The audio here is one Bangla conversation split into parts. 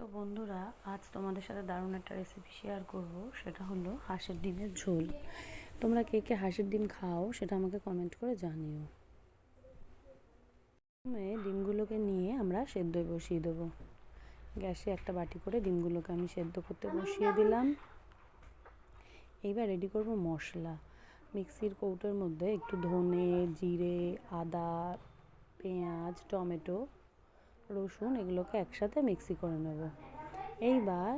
তো বন্ধুরা, আজ তোমাদের সাথে দারুণ একটা রেসিপি শেয়ার করব, সেটা হলো হাঁসের ডিমের ঝোল। তোমরা কে কে হাঁসের ডিম খাও, সেটা আমাকে কমেন্ট করে জানিও। প্রথমে ডিমগুলোকে নিয়ে আমরা সেদ্ধ বসিয়ে দেবো। গ্যাসে একটা বাটি করে ডিমগুলোকে আমি সেদ্ধ করতে বসিয়ে দিলাম। এইবার রেডি করব মশলা। মিক্সির কৌটোর মধ্যে একটু ধনে, জিরে, আদা, পেঁয়াজ, টমেটো রসুন এগুলোকে একসাথে মিক্সি করে নেব। এইবার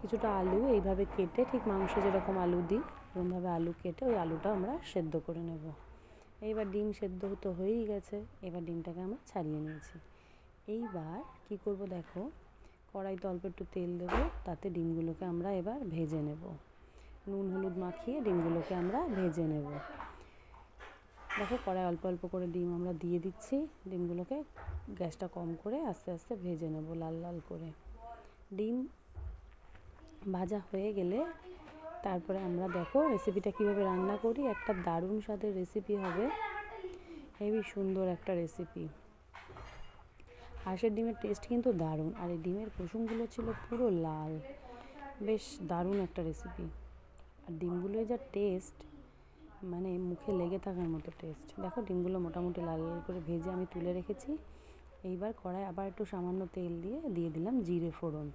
কিছুটা আলু এইভাবে কেটে ঠিক মাংস যেরকম আলু দিই এরকমভাবে আলু কেটে ওই আলুটা আমরা সেদ্ধ করে নেব। এইবার ডিম সেদ্ধ তো হয়েই গেছে, এবার ডিমটাকে আমরা ছাড়িয়ে নিয়েছি। এইবার কি করব দেখো, কড়াইতে অল্প একটু তেল দেবো, তাতে ডিমগুলোকে আমরা এবার ভেজে নেব। নুন, হলুদ মাখিয়ে ডিমগুলোকে আমরা ভেজে নেব। দেখো কড়াই অল্প অল্প করে ডিম আমরা দিয়ে দিচ্ছি। ডিমগুলোকে গ্যাসটা কম করে আস্তে আস্তে ভেজে নেব লাল লাল করে। ডিম ভাজা হয়ে গেলে তারপরে আমরা দেখো রেসিপিটা কীভাবে রান্না করি। একটা দারুণ স্বাদের রেসিপি হবে। হেবি সুন্দর একটা রেসিপি হাঁসের ডিমের টেস্ট কিন্তু দারুণ। আর এই ডিমের কুসুমগুলো ছিল পুরো লাল। বেশ দারুণ একটা রেসিপি আর ডিমগুলোর যা টেস্ট মানে মুখে লেগে থাকার মতো টেস্ট দেখো ডিমগুলো মোটামুটি লাল লাল করে ভেজে আমি তুলে রেখেছি। এইবার কড়াই আবার একটু সামান্য তেল দিয়ে দিয়ে দিলাম জিরে ফোড়ন।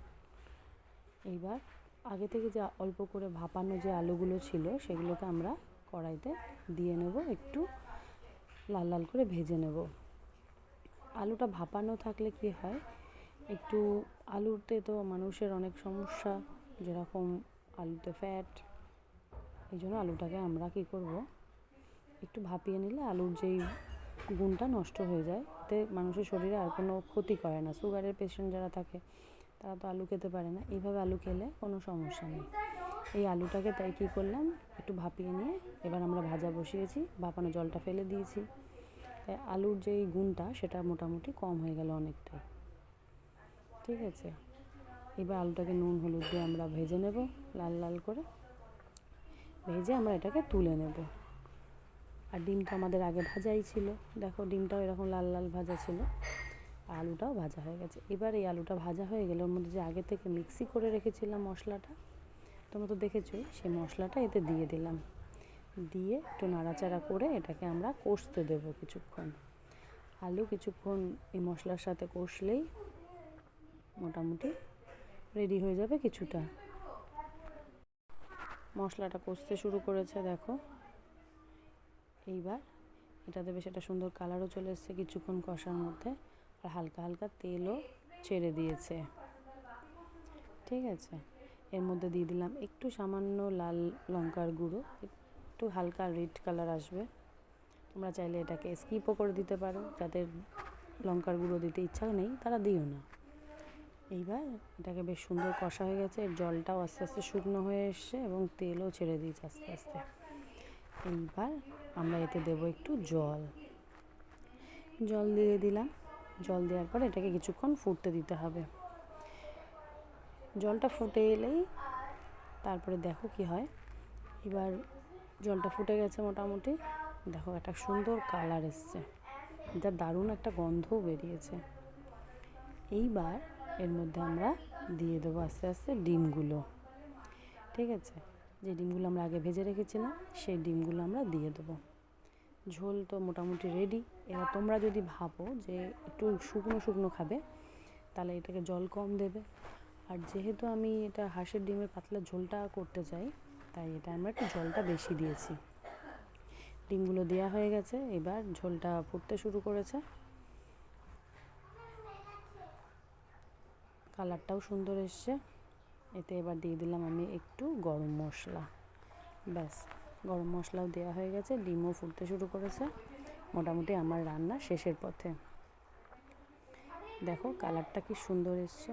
এইবার আগে থেকে যে অল্প করে ভাপানো যে আলুগুলো ছিল, সেগুলোকে আমরা কড়াইতে দিয়ে নেব, একটু লাল লাল করে ভেজে নেব। আলুটা ভাপানো থাকলে কি হয়, একটু আলুতে তো মানুষের অনেক সমস্যা, যেরকম আলুতে ফ্যাট এই জন্য আলুটাকে আমরা কী করব? একটু ভাপিয়ে নিলে আলুর যেই গুণটা নষ্ট হয়ে যায়, এতে মানুষের শরীরে আর কোনো ক্ষতি করে না। সুগারের পেশেন্ট যারা থাকে, তারা তো আলু খেতে পারে না। এইভাবে আলু খেলে কোনো সমস্যা নেই। এই আলুটাকে তাই কী করলাম? একটু ভাপিয়ে নিয়ে এবার আমরা ভাজা বসিয়েছি, ভাপানো জলটা ফেলে দিয়েছি। তাই আলুর যেই গুণটা, সেটা মোটামুটি কম হয়ে গেল অনেকটাই। ঠিক আছে? এবার আলুটাকে নুন, হলুদ দিয়ে আমরা ভেজে নেব, লাল লাল করে। ভেজে আমরা এটাকে তুলে নেব। আর ডিমটা আমাদের আগে ভাজাই ছিল। দেখো, ডিমটাও এরকম লাল লাল ভাজা ছিল। আলুটাও ভাজা হয়ে গেছে। এবার এই আলুটা ভাজা হয়ে গেলে ওর মধ্যে যে আগে থেকে মিক্সি করে রেখেছিলাম মশলাটা, তোমরা তো দেখেছোই সেই মশলাটা এতে দিয়ে দিলাম। দিয়ে একটু নাড়াচাড়া করে এটাকে আমরা কষতে দেবো কিছুক্ষণ। আলু কিছুক্ষণ এই মশলার সাথে কষলেই মোটামুটি রেডি হয়ে যাবে কিছুটা। মশলাটা কষতে শুরু করেছে, দেখো। এইবার এটাতে বেশ একটা সুন্দর কালারও চলে এসছে কিছুক্ষণ কষার মধ্যে। আর হালকা হালকা তেলও ছেড়ে দিয়েছে। ঠিক আছে? এর মধ্যে দিয়ে দিলাম একটু সামান্য লাল লঙ্কার গুঁড়ো, একটু হালকা রেড কালার আসবে। তোমরা চাইলে এটাকে স্কিপও করে দিতে পারো, যাদের লঙ্কার গুঁড়ো দিতে ইচ্ছা নেই, তারা দিও না। এইবার এটাকে বেশ সুন্দর কষা হয়ে গেছে, এর জলটাও আস্তে আস্তে শুকনো হয়ে এসছে এবং তেলও ছেড়ে দিয়েছে আস্তে আস্তে। এইবার আমরা এতে দেব একটু জল। জল দিয়ে দিলাম। জল দেওয়ার পর এটাকে কিছুক্ষণ ফুটতে দিতে হবে। জলটা ফুটে এলেই তারপরে দেখো কি হয়। এবার জলটা ফুটে গেছে মোটামুটি। দেখো একটা সুন্দর কালার এসছে। যা দারুণ একটা গন্ধও বেরিয়েছে। এইবার এর মধ্যে আমরা দিয়ে দেবো আস্তে আস্তে ডিমগুলো। ঠিক আছে? যে ডিমগুলো আমরা আগে ভেজে রেখেছিলাম, সেই ডিমগুলো আমরা দিয়ে দেবো। ঝোল তো মোটামুটি রেডি এবার তোমরা যদি ভাবো যে একটু শুকনো শুকনো খাবে, তাহলে এটাকে জল কম দেবে। আর যেহেতু আমি এটা হাঁসের ডিমের পাতলা ঝোলটা করতে চাই, তাই এটা আমরা একটু জলটা বেশি দিয়েছি। ডিমগুলো দেওয়া হয়ে গেছে, এবার ঝোলটা ফুটতে শুরু করেছে। কালারটাও সুন্দর এসছে। এতে এবার দিয়ে দিলাম আমি একটু গরম মশলা। ব্যাস, গরম মশলাও দেওয়া হয়ে গেছে, ডিমও ফুটতে শুরু করেছে। মোটামুটি আমার রান্না শেষের পথে। দেখো, কালারটা কি সুন্দর এসছে।